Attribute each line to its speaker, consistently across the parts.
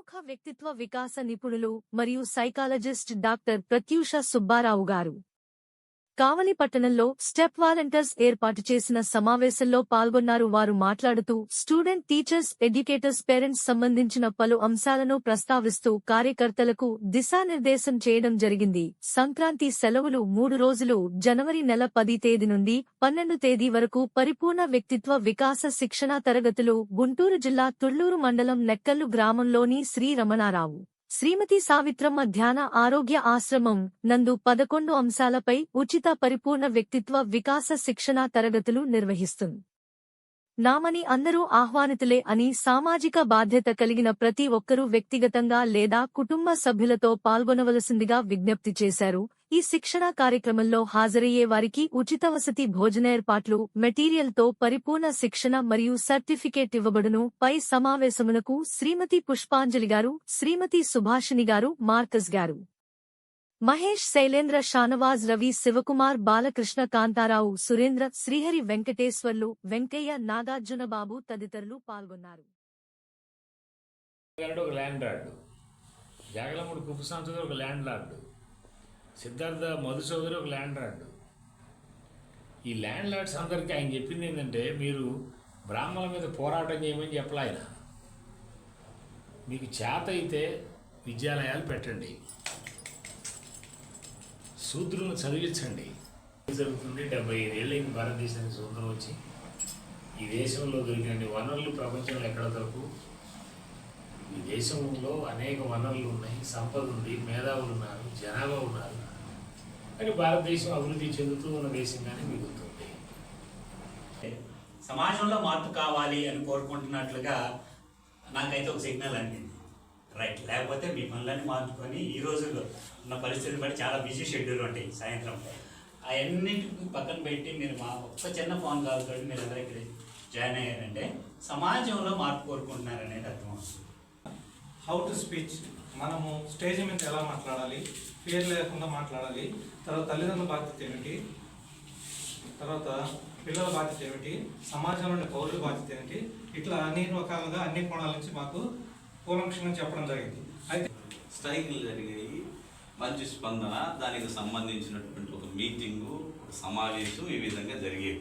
Speaker 1: వ్యక్తిత్వ వికాస నిపుణులు మరియు సైకాలజిస్ట్ డాక్టర్ ప్రత్యూష సుబ్బారావు గారు. కావలి పట్టణంలో స్టెప్ వాలంటీర్స్ ఏర్పాటు చేసిన సమావేశంలో పాల్గొన్నారు. వారు మాట్లాడుతూ స్టూడెంట్ టీచర్స్ ఎడ్యుకేటర్స్ పేరెంట్స్ సంబంధించిన పలు అంశాలను ప్రస్తావిస్తూ కార్యకర్తలకు దిశానిర్దేశం చేయడం జరిగింది. సంక్రాంతి సెలవులు మూడు రోజులు జనవరి నెల పది తేదీ నుండి పన్నెండు తేదీ వరకు పరిపూర్ణ వ్యక్తిత్వ వికాస శిక్షణా తరగతులు గుంటూరు జిల్లా తుళ్ళూరు మండలం నెక్కల్లు గ్రామంలోని శ్రీ రమణారావు. శ్రీమతి సావిత్రమ్మ ధ్యాన ఆరోగ్య ఆశ్రమం నందు పదకొండు అంశాలపై ఉచిత పరిపూర్ణ వ్యక్తిత్వ వికాస శిక్షణా తరగతులు నిర్వహిస్తుంది. నామని అందరూ ఆహ్వానితులే అని సామాజిక బాధ్యత కలిగిన ప్రతి ఒక్కరూ వ్యక్తిగతంగా లేదా కుటుంబ సభ్యులతో పాల్గొనవలసిందిగా విజ్ఞప్తి చేశారు. ఈ శిక్షణా కార్యక్రమంలో హాజరయ్యే వారికి ఉచిత వసతి భోజన ఏర్పాట్లు మెటీరియల్తో పరిపూర్ణ శిక్షణ మరియు సర్టిఫికేట్ ఇవ్వబడును. పై సమావేశమునకు శ్రీమతి పుష్పాంజలి గారు శ్రీమతి సుభాషిణి గారు మార్కస్ గారు. మహేష్ శైలేంద్ర షానవాజ్ రవి శివకుమార్ బాలకృష్ణ కాంతారావు సురేంద్ర శ్రీహరి వెంకటేశ్వర్లు వెంకయ్య నాగార్జునబాబు తదితరులు పాల్గొన్నారు.
Speaker 2: గారు ఒక ల్యాండ్ లార్డ్ జాగలమూడి కుప్పస్వామి చౌదరి ఒక ల్యాండ్ లార్డు సిద్ధార్థ మధు ఒక ల్యాండ్ లార్డు ఈ ల్యాండ్ లార్డ్స్ అందరికీ ఆయన చెప్పింది ఏంటంటే మీరు బ్రాహ్మణుల మీద పోరాటం చేయమని చెప్పలే ఆయన. మీకు చేత అయితే విద్యాలయాలు పెట్టండి. శూద్రులను చదివించండి. జరుగుతుంది? డెబ్బై ఐదేళ్ళైంది భారతదేశానికి స్వతంత్రం వచ్చి. ఈ దేశంలో దొరికిన వనరులు ప్రపంచంలో ఎక్కడ దొరకు ఈ దేశంలో అనేక వనరులు ఉన్నాయి. సంపద ఉంది మేధావులు ఉన్నారు జనాభా ఉన్నారు. కానీ భారతదేశం అభివృద్ధి చెందుతూ ఉన్న దేశంగానే మిగులుతుంది.
Speaker 3: సమాజంలో మార్పు కావాలి అని కోరుకుంటున్నట్లుగా నాకైతే ఒక సిగ్నల్ అందింది. రైట్ లేకపోతే మీ పనులన్నీ మార్చుకొని ఈ రోజుల్లో ఉన్న పరిస్థితిని బట్టి చాలా బిజీ షెడ్యూల్ ఉంటాయి సాయంత్రం. అవన్నిటికి పక్కన పెట్టి మీరు మా ఒక్క చిన్న ఫోన్ కాల్ తోటి మీరు ఎవరు ఇక్కడ జాయిన్ అయ్యారంటే సమాజంలో మార్పు కోరుకుంటున్నారనేది అర్థమవుతుంది
Speaker 4: హౌ టు స్పీచ్ మనము స్టేజ్ మీద ఎలా మాట్లాడాలి? ఫియర్ లేకుండా మాట్లాడాలి. తర్వాత తల్లిదండ్రుల బాధ్యత ఏమిటి? తర్వాత పిల్లల బాధ్యత ఏమిటి? సమాజంలోని పౌరుల బాధ్యత ఏమిటి? ఇట్లా అన్ని రకాలుగా అన్ని కోణాల నుంచి మాకు కూలంక్షంగా చెప్పడం జరిగింది. అయితే
Speaker 5: స్ట్రైకులు జరిగాయి. మంచి స్పందన దానికి సంబంధించినటువంటి ఒక మీటింగు ఒక సమావేశం ఈ విధంగా జరిగేవి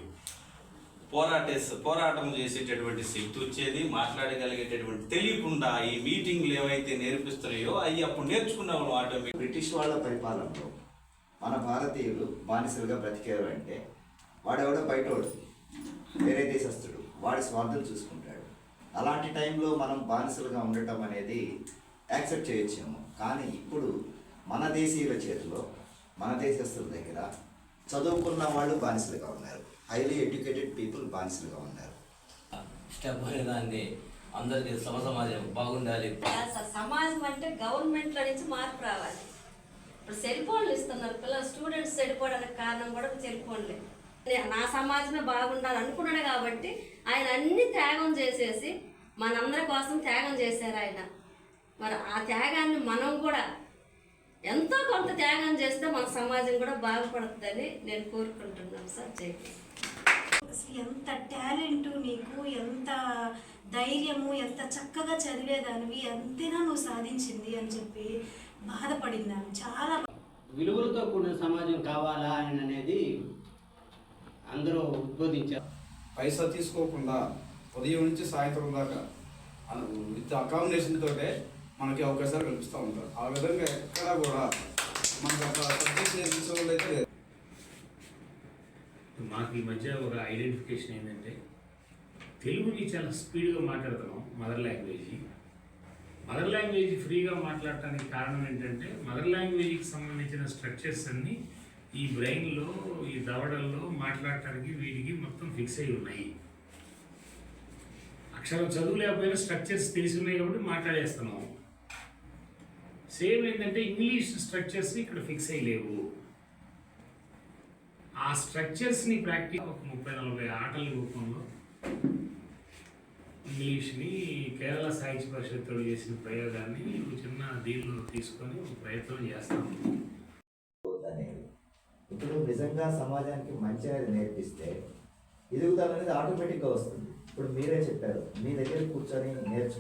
Speaker 5: పోరాటే పోరాటం చేసేటటువంటి శక్తి వచ్చేది మాట్లాడగలిగేటటువంటి తెలియకుండా ఈ మీటింగ్లు ఏవైతే నేర్పిస్తున్నాయో అవి అప్పుడు నేర్చుకున్నాము ఆటోమేటిక్
Speaker 6: బ్రిటిష్ వాళ్ళ పరిపాలనలో మన భారతీయులు బానిసలుగా బ్రతికారు అంటే వాడెవడో బయటోడు వేరే దేశస్థుడు వాడి స్వార్థం చూసుకుంటాడు. అలాంటి టైంలో మనం బానిసలుగా ఉండటం అనేది యాక్సెప్ట్ చేయొచ్చేమో. కానీ ఇప్పుడు మన దేశీయుల చేతిలో మన దేశస్తుల దగ్గర చదువుకున్న వాళ్ళు బానిసలుగా ఉన్నారు. హైలీ ఎడ్యుకేటెడ్ పీపుల్ బానిసలుగా ఉన్నారు.
Speaker 7: స్టెప్ అనేదాన్ని అందరికీ సమ సమాజం బాగుండాలి.
Speaker 8: సమాజం అంటే గవర్నమెంట్లో నుంచి మార్పు రావాలి. ఇప్పుడు సెల్ ఫోన్లు ఇస్తున్నారు పిల్లలు స్టూడెంట్స్ చెడిపోవడానికి కారణం కూడా సెల్ ఫోన్లే నే- సమాజమే బాగుండాలి అనుకున్నాడు కాబట్టి ఆయన అన్ని త్యాగం చేసేసి మనందరి కోసం త్యాగం చేశారు ఆయన. మరి ఆ త్యాగాన్ని మనం కూడా ఎంతో కొంత త్యాగం చేస్తే మన సమాజం కూడా బాగుపడుతుందని నేను కోరుకుంటున్నాను సార్. జై
Speaker 9: ఎంత టాలెంట్ నీకు ఎంత ధైర్యము ఎంత చక్కగా చదివేదానివి ఎంతైనా నువ్వు సాధించింది అని చెప్పి బాధపడిందాను చాలా
Speaker 10: విలువలతో కూడిన సమాజం కావాలా అని అనేది అందరూ ఉద్బోధించారు.
Speaker 11: పైసా తీసుకోకుండా ఉదయం నుంచి సాయంత్రం దాకా విత్ అకామిడేషన్ తోటే మనకి అవకాశాలు కల్పిస్తూ ఉంటారు. ఆ విధంగా ఎక్కడా కూడా మనకు ఒక సబ్జెక్ట్ నేర్పించే వాళ్ళు అయితే లేదు
Speaker 2: మాకు ఈ మధ్య ఒక ఐడెంటిఫికేషన్ ఏంటంటే తెలుగుని చాలా స్పీడ్గా మాట్లాడుతున్నాం మదర్ లాంగ్వేజ్ మదర్ లాంగ్వేజ్ ఫ్రీగా మాట్లాడటానికి కారణం ఏంటంటే మదర్ లాంగ్వేజ్కి సంబంధించిన స్ట్రక్చర్స్ అన్నీ ఈ బ్రెయిన్లో ఈ దవడల్లో మాట్లాడటానికి వీటికి మొత్తం ఫిక్స్ అయి ఉన్నాయి. అక్షరం చదువు లేకపోయినా స్ట్రక్చర్స్ తెలిసి ఉన్నాయి కాబట్టి మాట్లాడేస్తున్నాం. సేమ్ ఏంటంటే ఇంగ్లీష్ స్ట్రక్చర్స్ ఇక్కడ ఫిక్స్ అయ్యి లేవు. ఆ స్ట్రక్చర్స్ని ప్రాక్టీస్ ఒక ముప్పై నలభై ఆటల రూపంలో ఇంగ్లీష్ని కేరళ సాహిత్య పరిషత్తుడు చేసిన ప్రయోగాన్ని చిన్న దీనిలో తీసుకొని ప్రయత్నం చేస్తాము
Speaker 6: నిజంగా సమాజానికి మంచి అనేది నేర్పిస్తే ఎదుగుదల అనేది ఆటోమేటిక్గా వస్తుంది. ఇప్పుడు మీరే చెప్పారు మీ దగ్గర కూర్చొని నేర్చు